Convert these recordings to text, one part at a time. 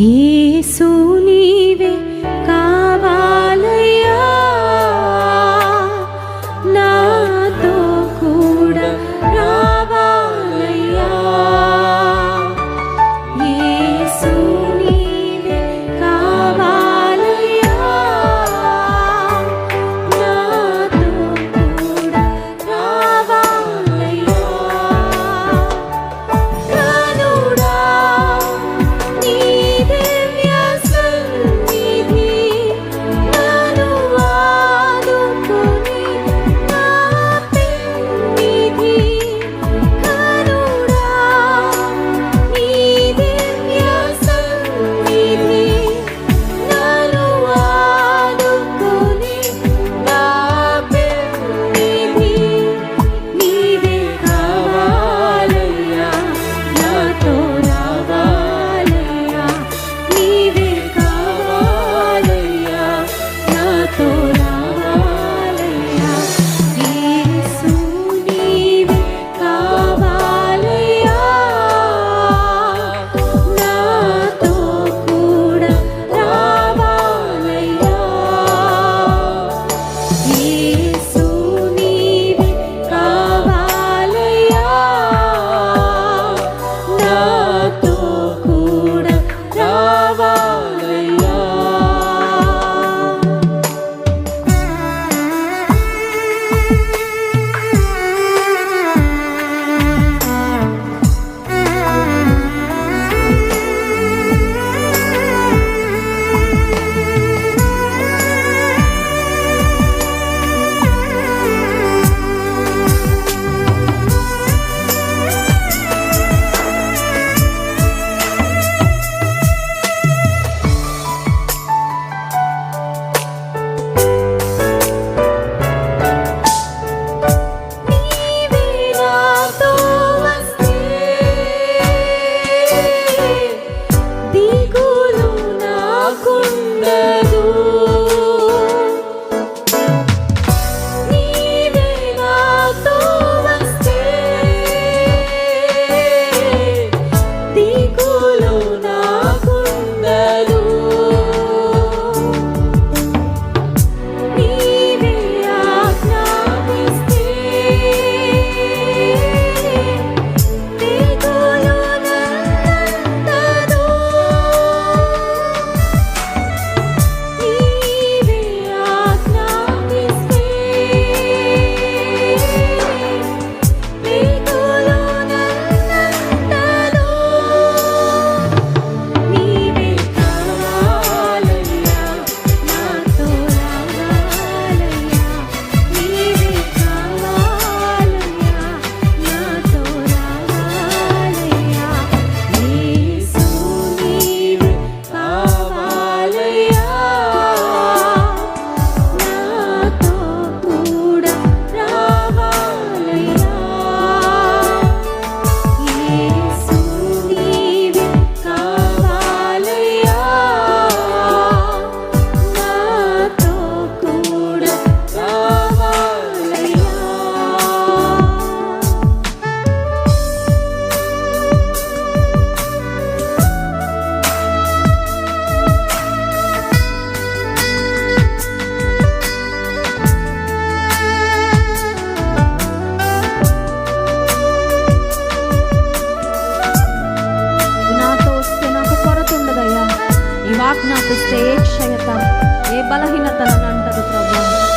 యేసు ఆజ్ఞాపిస్తే ఏ క్షయత ఏ బలహీనత అంటారు ప్రభు.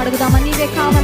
ఒక్కరం అడుగుదామా నీవే కావాలయ్యా